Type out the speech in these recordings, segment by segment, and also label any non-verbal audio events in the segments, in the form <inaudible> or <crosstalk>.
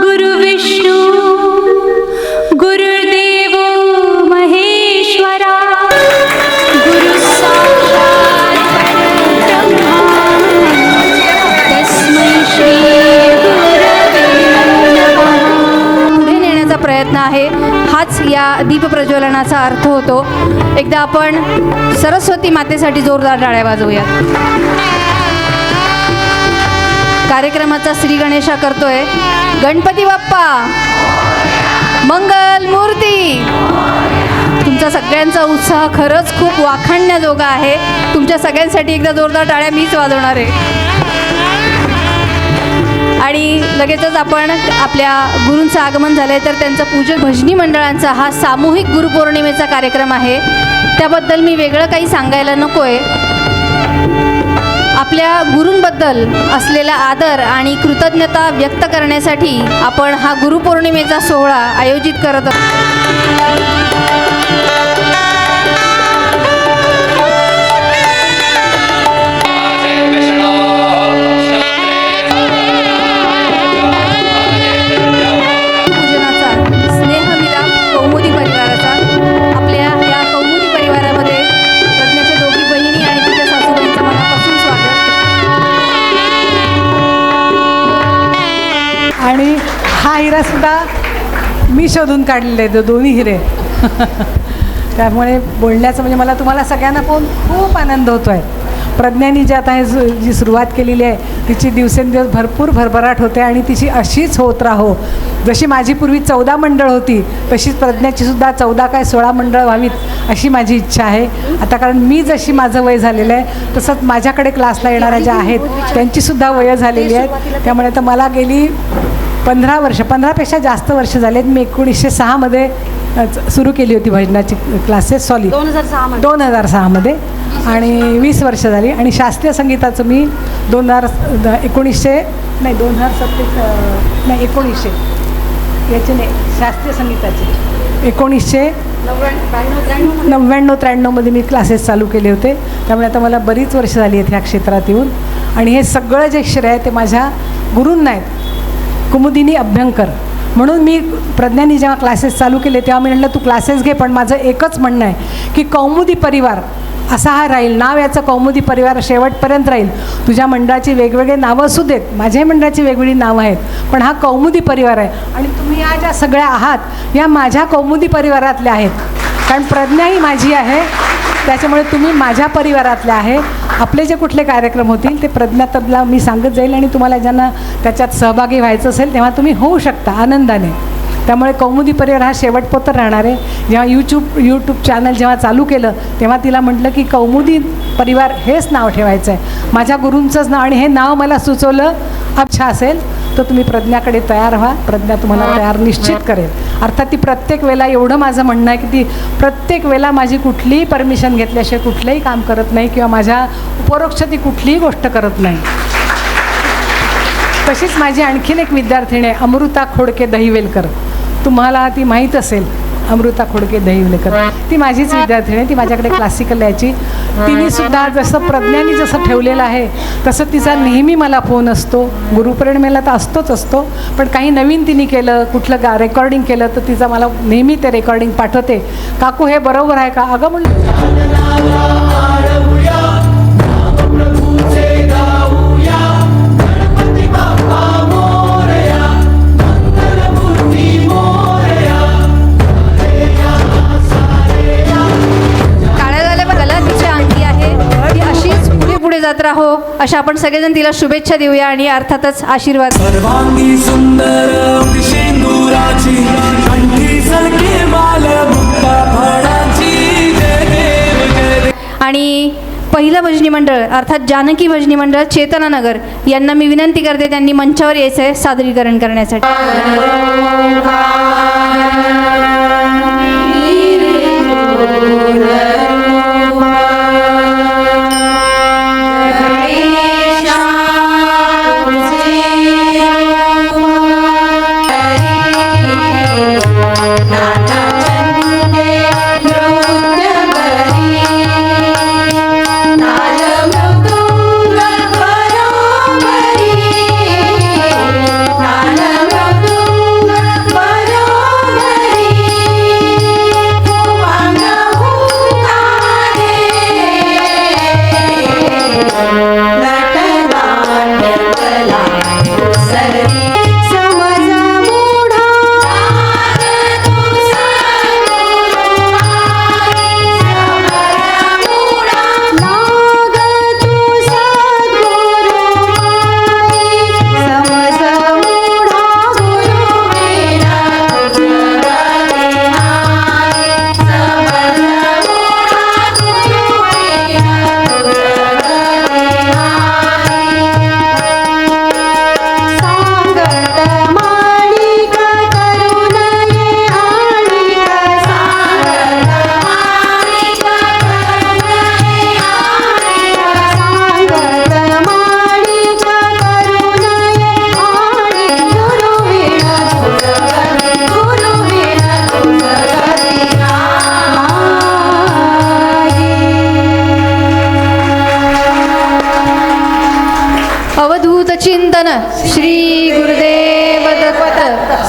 गुरु विष्णू गुरुर्देव महेश्वरा गुरु साक्षात परब्रह्मा. तस्मै श्री गुरवे नमः पुढे नेण्याचा प्रयत्न आहे. हाच या दीप प्रज्वलनाचा अर्थ होतो. एकदा आपण सरस्वती मातेसाठी जोरदार टाळ्या वाजवूयात. कार्यक्रमाचा श्री गणेशा करतोय. गणपती बाप्पा मंगल मूर्ती. तुमचा सगळ्यांचा उत्साह खरंच खूप वाखाणण्याजोगा आहे. तुमच्या सगळ्यांसाठी एकदा जोरदार टाळ्या मीच वाजवणार आहे. आणि लगेचच आपण आपल्या गुरूंचं आगमन झालं आहे तर त्यांचा पूजक भजनी मंडळांचा हा सामूहिक गुरुपौर्णिमेचा कार्यक्रम आहे. त्याबद्दल मी वेगळं काही सांगायला नको आहे आपल्या गुरूंबद्दल असलेला आदर आणि कृतज्ञता व्यक्त करण्यासाठी आपण हा गुरुपौर्णिमेचा सोहळा आयोजित करत आहोत. हिरा सुद्धा मी शोधून काढलेले आहेत दोन्ही हिरे. <laughs> त्यामुळे बोलण्याचं म्हणजे मला तुम्हाला सगळ्यांना पाहून खूप आनंद होतो आहे प्रज्ञानी जी आता हे सु- जी सुरुवात केलेली आहे तिची दिवसेंदिवस भरपूर भरभराट होते आणि तिची अशीच होत राहो. जशी माझी पूर्वी चौदा मंडळ होती तशीच प्रज्ञाची सुद्धा चौदा काय सोळा मंडळ व्हावीत अशी माझी इच्छा आहे. आता कारण मी जशी माझं वय झालेलं आहे तसंच माझ्याकडे क्लासला येणाऱ्या ज्या आहेत त्यांचीसुद्धा वयं झालेली आहेत. त्यामुळे तर मला गेली पंधरा वर्ष पंधरापेक्षा जास्त वर्ष झालेत. मी एकोणीसशे सहामध्ये सुरू केली होती भजनाची क्लासेस सॉली दोन हजार सहा दोन हजार सहामध्ये आणि वीस वर्ष झाली. आणि शास्त्रीय संगीताचं मी दोन हजार एकोणीसशे नाही दोन हजार सत्तेच नाही एकोणीसशे. याचे नाही शास्त्रीय संगीताचे. एकोणीसशे नव्याण्णव त्र्याण्णवमध्ये मी क्लासेस चालू केले होते. त्यामुळे आता मला बरीच वर्ष झाली आहेत ह्या क्षेत्रात येऊन. आणि हे सगळं जे श्रेय आहे ते माझ्या गुरूंना आहेत. कुमुदिनी अभ्यंकर. म्हणून मी प्रज्ञानी जेव्हा क्लासेस चालू केले तेव्हा मी म्हटलं तू क्लासेस घे पण माझं एकच म्हणणं आहे की कौमुदी परिवार असा हा राहील नाव याचं कौमुदी परिवार शेवटपर्यंत राहील. तुझ्या मंडळाची वेगवेगळे नावं असू देत माझ्याही मंडळाची वेगवेगळी नावं आहेत पण हा कौमुदी परिवार आहे आणि तुम्ही या ज्या सगळ्या आहात या माझ्या कौमुदी परिवारातल्या आहेत. कारण प्रज्ञा ही माझी आहे त्याच्यामुळे तुम्ही माझ्या परिवारातल्या आहे. आपले जे कुठले कार्यक्रम होतील ते प्रज्ञातबला मी सांगत जाईल आणि तुम्हाला ज्यांना त्याच्यात सहभागी व्हायचं असेल तेव्हा तुम्ही होऊ शकता आनंदाने. त्यामुळे कौमुदी परिवार हा शेवटपोतर राहणार आहे. जेव्हा यूट्यूब यूट्यूब चॅनल जेव्हा चालू केलं तेव्हा तिला म्हटलं की कौमुदी परिवार हेच नाव ठेवायचं आहे माझ्या गुरूंचंच नाव आणि हे नाव मला सुचवलं. अच्छा असेल. तर तुम्ही प्रज्ञाकडे तयार व्हा. प्रज्ञा तुम्हाला तयार निश्चित करेल. अर्थात ती प्रत्येक वेळेला एवढं माझं म्हणणं आहे की ती प्रत्येक वेळेला माझी कुठलीही परमिशन घेतल्याशिवाय कुठलंही काम करत नाही किंवा माझ्या उपरोक्ष ती कुठलीही गोष्ट करत नाही. तशीच माझी आणखीन एक विद्यार्थिनी आहे अमृता खोडके दहिवेलकर. तुम्हाला ती माहीत असेल. अमृता खोडके दहिवेलकर ती माझीच विद्यार्थी आहे ती माझ्याकडे क्लासिकल यायची तिने सुद्धा जसं प्रज्ञानी जसं ठेवलेलं आहे तसं तिचा नेहमी मला फोन असतो. गुरुपौर्णिमेला तर असतोच असतो पण काही नवीन तिने केलं कुठलं गा रेकॉर्डिंग केलं तर तिचा मला नेहमी ते रेकॉर्डिंग पाठवते. काकू हे बरोबर आहे का? अगं म्हणून पुढे जात राहो. अशा आपण सगळेजण तिला शुभेच्छा देऊया आणि अर्थातच आशीर्वाद. सर्वांगी सुंदर आणि पहिलं भजनी मंडळ अर्थात जानकी भजनी मंडळ चेतनानगर यांना मी विनंती करते त्यांनी मंचावर यायचं आहे सादरीकरण करण्यासाठी.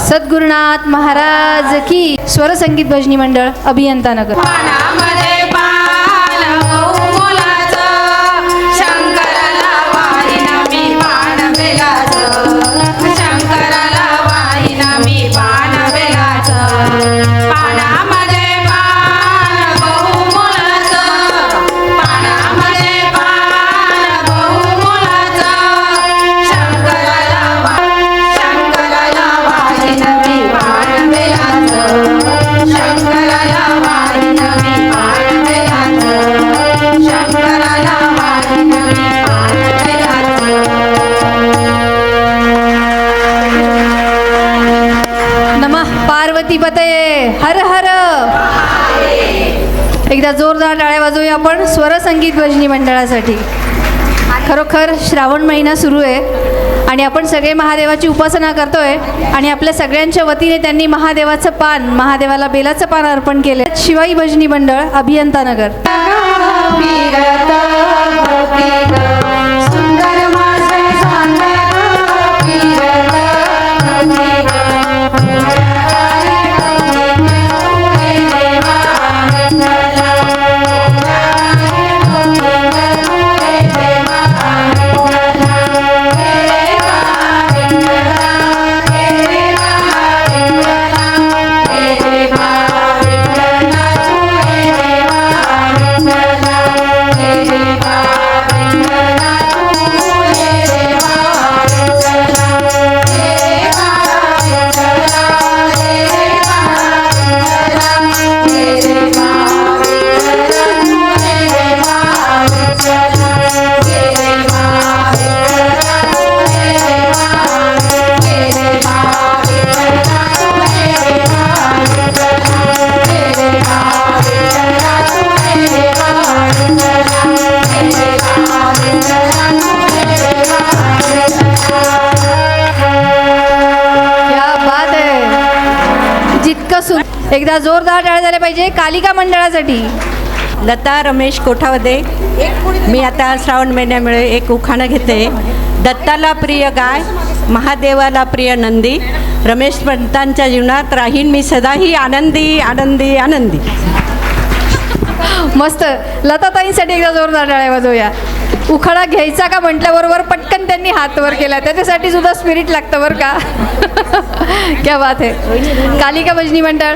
सद्गुरुनाथ महाराज की. स्वरसंगीत भजनी मंडळ अभियंता पार्वती पतये हर हर. एकदा जोरदार टाळ्या वाजवूया आपण स्वरसंगीत भजनी मंडळासाठी. खरोखर श्रावण महिना सुरू आहे आणि आपण सगळे महादेवाची उपासना करतोय आणि आपल्या सगळ्यांच्या वतीने त्यांनी महादेवाचं पान महादेवाला बेलाचं पान अर्पण केले शिवाई भजनी मंडळ अभियंतानगर एकदा जोरदार टाळ्या झाल्या पाहिजे कालिका मंडळासाठी. लता रमेश कोठावदे. मी आता श्रावण महिन्यामुळे एक उखाणं घेते. दत्ताला प्रिय गाय महादेवाला प्रिय नंदी. रमेश पंतांच्या जीवनात राहीन मी सदाही आनंदी आनंदी आनंदी. मस्त. लताताईंसाठी एकदा जोरदार टाळ्या वाजवूया. उखाडा घ्यायचा का म्हटल्याबरोबर पटकन त्यांनी हात वर केला. त्याच्यासाठी सुद्धा स्पिरिट लागतं बरं का. <laughs> क्या बात आहे. कालिका भजनी मंडळ.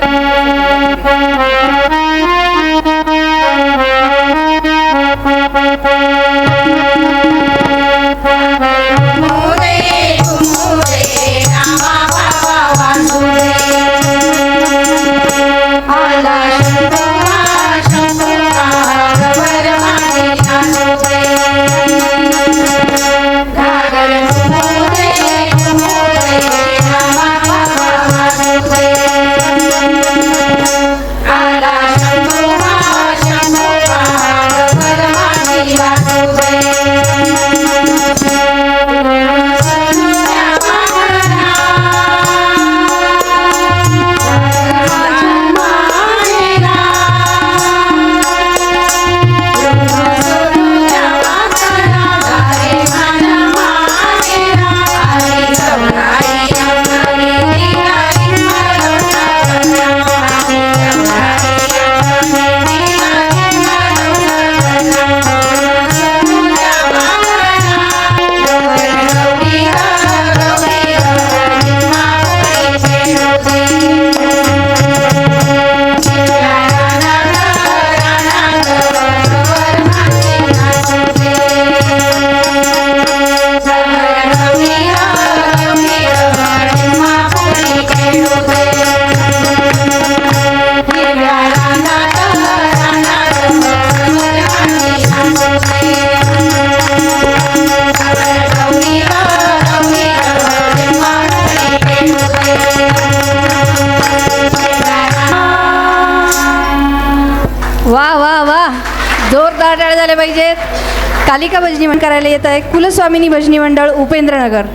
कालिका भजनी मंडळ करायला येत आहे. कुलस्वामिनी भजनी मंडळ उपेंद्रनगर.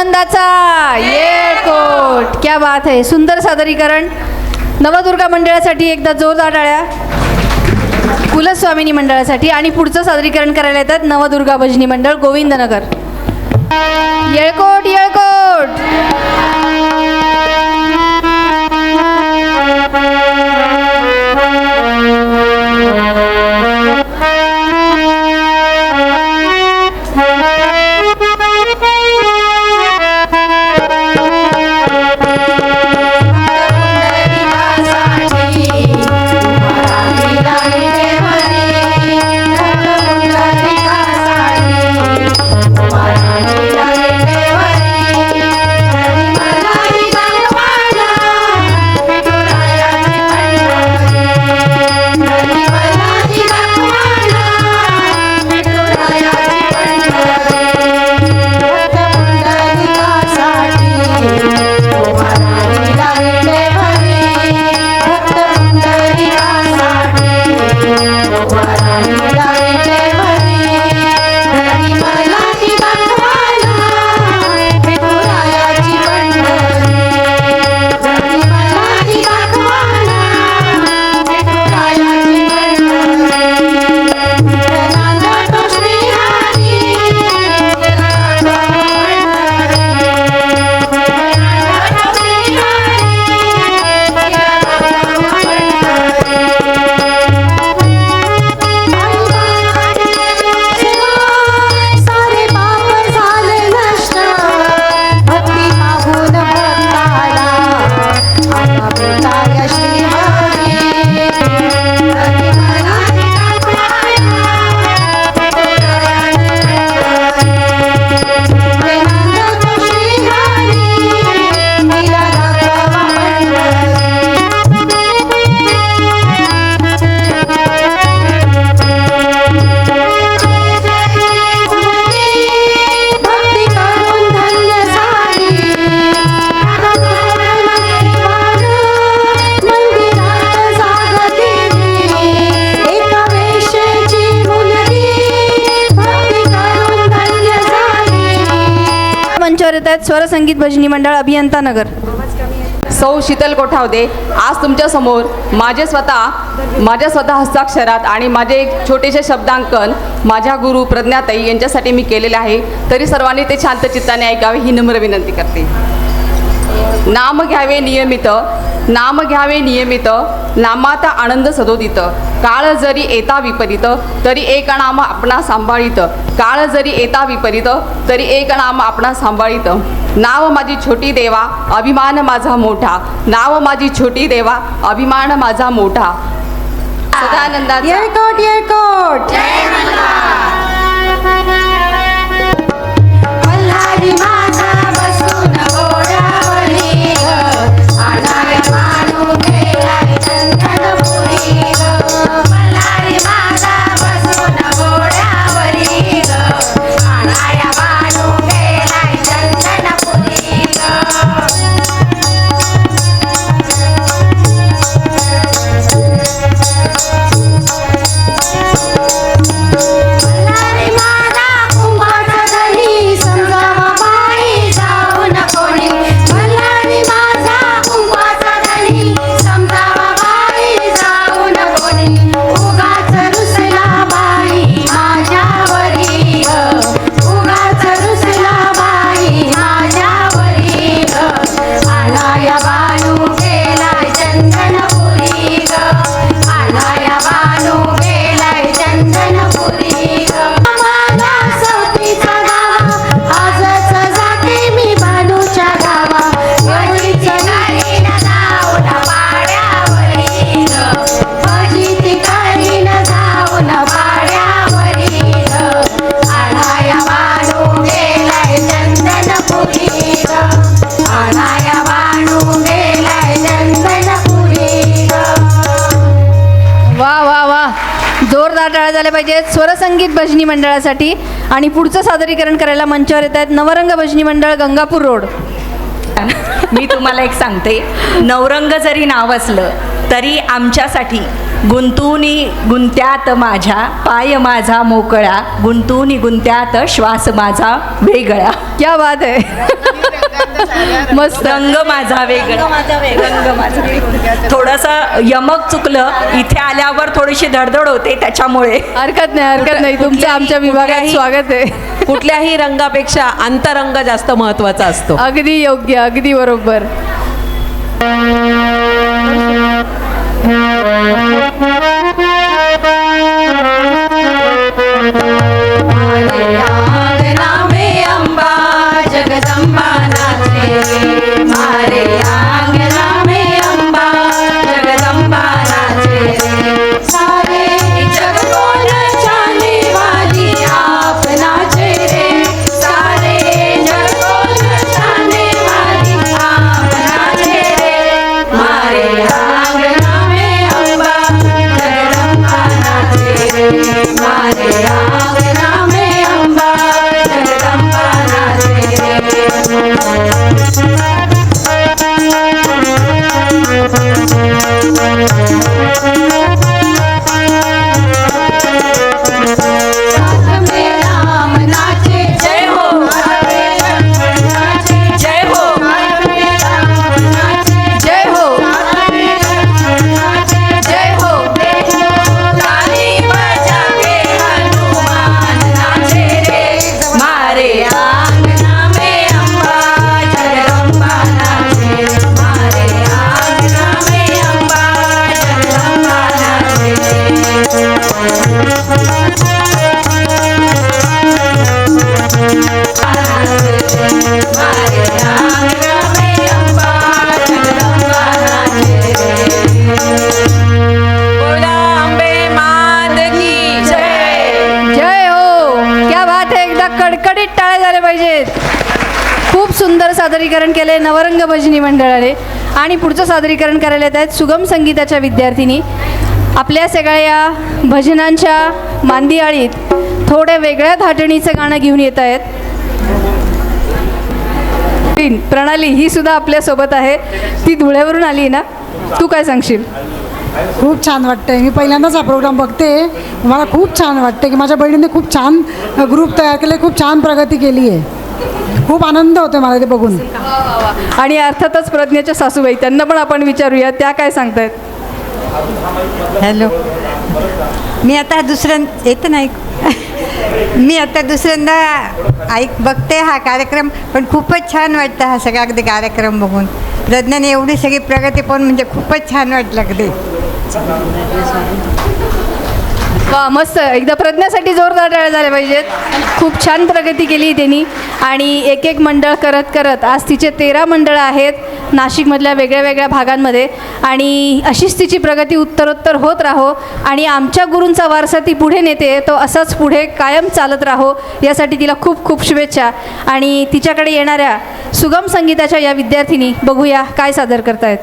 आनंदाचा. येळकोट क्या बात आहे सुंदर सादरीकरण. नवदुर्गा मंडळासाठी एकदा जोरदार टाळ्या. कुलस्वामिनी मंडळासाठी आणि पुढचं सादरीकरण करायला येतात नवदुर्गा भजनी मंडळ गोविंदनगर. येळकोट येळकोट. स्वरसंगीत भजनी मंडळ अभियंता नगर. सौ शीतल कोठावदे आज तुमच्यासमोर माझे स्वतः माझ्या स्वतः हस्ताक्षरात आणि माझे एक छोटेसे शब्दांकन माझ्या गुरु प्रज्ञाताई यांच्यासाठी मी केलेले आहे. तरी सर्वांनी ते शांत चित्ताने ऐकावे ही नम्र विनंती करते. नाम घ्यावे नियमित नाम घ्यावे नियमित नामात आनंद सदोदित. काळ जरी येता विपरीत तरी एक नाम आपणा सांभाळीत. काळ जरी येता विपरीत तरी एक नाम आपणा सांभाळीत. नाव माझी छोटी देवा अभिमान माझा मोठा. नाव माझी छोटी देवा अभिमान माझा मोठा. सदानंदाचा. येळकोट येळकोट मल्हारी. संगीत भजनी मंडळासाठी आणि पुढचं सादरीकरण करायला मंचावर येत आहेत नवरंग भजनी मंडळ गंगापूर रोड. मी तुम्हाला एक सांगते नवरंग जरी नाव असलं तरी आमच्यासाठी गुंतूनी गुंत्यात माझ्या पाय माझा मोकळा गुंतूनी गुंत्यात श्वास माझा वेगळा. क्या बात आहे. मस्त. रंग माझा वेगळा. रंग माझा थोडंसं यमक चुकलं इथे आल्यावर थोडीशी धडधड होते त्याच्यामुळे. हरकत नाही हरकत नाही. तुमचं आमच्या विभागात स्वागत आहे. कुठल्याही रंगापेक्षा अंतरंग जास्त महत्त्वाचा असतो. अगदी योग्य अगदी बरोबर. Hallelujah. सादरीकरण केले नवरंग भजनी मंडळाने. आणि पुढचं सादरीकरण करायला येत आहेत सुगम संगीताच्या विद्यार्थिनी. आपल्या सगळ्या भजनांच्या मांदियाळीत थोड्या वेगळ्या धाटणीचं गाणं घेऊन येत आहेत. तीन, प्रणाली ही सुद्धा आपल्यासोबत आहे. ती धुळ्यावरून आली ना? तू काय सांगशील? खूप छान वाटतंय. मी पहिल्यांदाच हा प्रोग्राम बघते. मला खूप छान वाटतं की माझ्या बहिणीने खूप छान ग्रुप तयार केले खूप छान प्रगती केली आहे खूप आनंद होतो मला ते बघून. आणि अर्थातच प्रज्ञेच्या सासूबाई त्यांना पण आपण विचारूया त्या काय सांगतायत? हॅलो. मी आता दुसऱ्यां येतं नाही मी आता दुसऱ्यांदा ऐक बघते हा कार्यक्रम पण खूपच छान वाटतं हा सगळा अगदी कार्यक्रम बघून. प्रज्ञाने एवढी सगळी प्रगती पाहून म्हणजे खूपच छान वाटलं अगदी. वा मस्त. एकदा प्रज्ञासाठी जोरदार टाळ्या झाले पाहिजेत. खूप छान प्रगती केली त्यांनी. आणि एक एक मंडळ करत करत आज तिचे तेरा मंडळं आहेत नाशिकमधल्या वेगळ्या वेगळ्या भागांमध्ये. आणि अशीच तिची प्रगती उत्तरोत्तर होत राहो. आणि आमच्या गुरूंचा वारसा ती पुढे नेते तो असाच पुढे कायम चालत राहो यासाठी तिला खूप खूप शुभेच्छा. आणि तिच्याकडे येणाऱ्या सुगम संगीताच्या या विद्यार्थिनी बघूया काय सादर करतायत.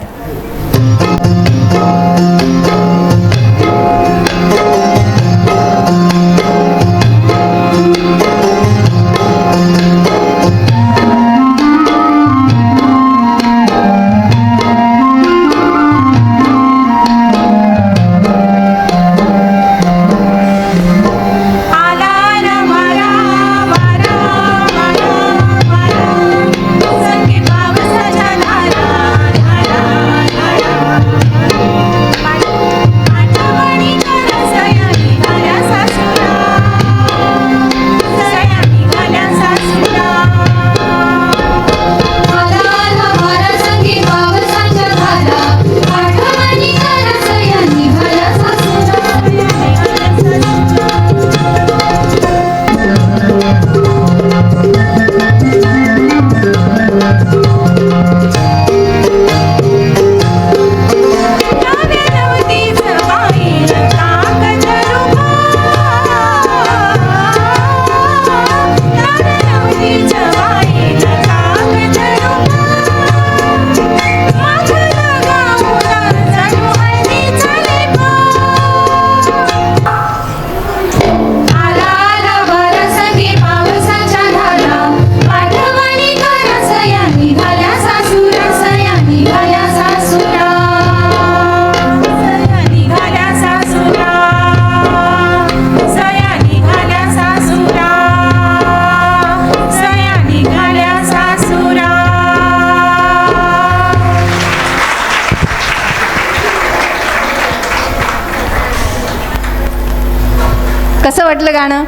वाटलं गाणं?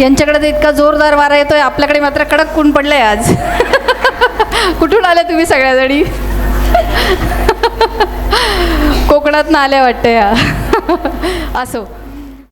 यांच्याकडे तर इतका जोरदार वारा येतोय आपल्याकडे मात्र कडक ऊन पडलंय आज. <laughs> कुठून आल्या तुम्ही सगळ्याजणी? <laughs> कोकणात आल्या वाटतं या. <laughs> असो.